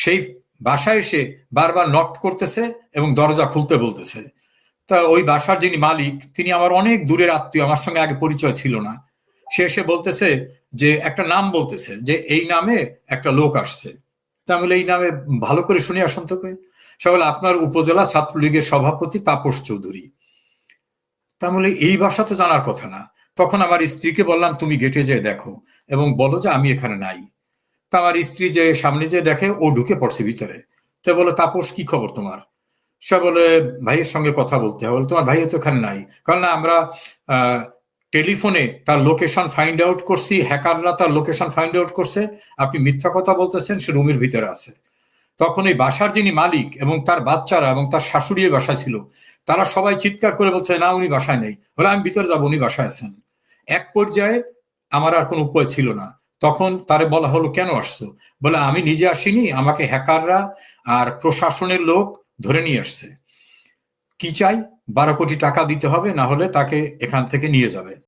সেই বাসায় এসে বারবার নক করতেছে এবং দরজা খুলতে বলতেছে। তা ওই বাসার যিনি মালিক তিনি আমার অনেক দূরের আত্মীয় আমার সঙ্গে আগে পরিচয় ছিল না। সে এসে বলতেছে যে একটা নাম বলতেছে যে এই নামে একটা লোক আসছে। তা আমি বলি, এই নামে ভালো করে শুনে আসুন তো কই। সে বলে আপনার উপজেলা ছাত্রলীগের সভাপতি তাপস চৌধুরী। তা বলি, এই ভাষা তো জানার কথা না। তখন আমার স্ত্রীকে বললাম তুমি গেটে যেয়ে দেখো এবং বলো যে আমি এখানে নাই। তা আমার স্ত্রী যে সামনে যে দেখে, ও ঢুকে পড়ছে ভিতরে। তো বলে, তাপস, কি খবর তোমার? সে বলে, ভাইয়ের সঙ্গে কথা বলতে হবে। তোমার ভাই তো এখানে নাই। কারণ না, আমরা টেলিফোনে তার লোকেশন ফাইন্ড আউট করছি, হ্যাকাররা তার লোকেশন ফাইন্ড আউট করছে। আপনি মিথ্যা কথা বলতেছেন, সে রুমের ভিতরে আছে। তখন এই বাসার যিনি মালিক এবং তার বাচ্চারা এবং তার শাশুড়ি এই বাসায় ছিল, তারা সবাই চিৎকার করে বলছে, না, উনি বাসায় নেই। বলে, আমি ভিতরে যাব, উনি বাসায় আছেন। এক পর্যায়ে আমার আর কোনো উপায় ছিল না। তখন তারে বলা হলো, কেন আসছো? বলে, আমি নিজে আসিনি, আমাকে হ্যাকাররা আর প্রশাসনের লোক ধরে নিয়ে আসছে। কি চাই? বারো কোটি টাকা দিতে হবে, না হলে তাকে এখান থেকে নিয়ে যাবে।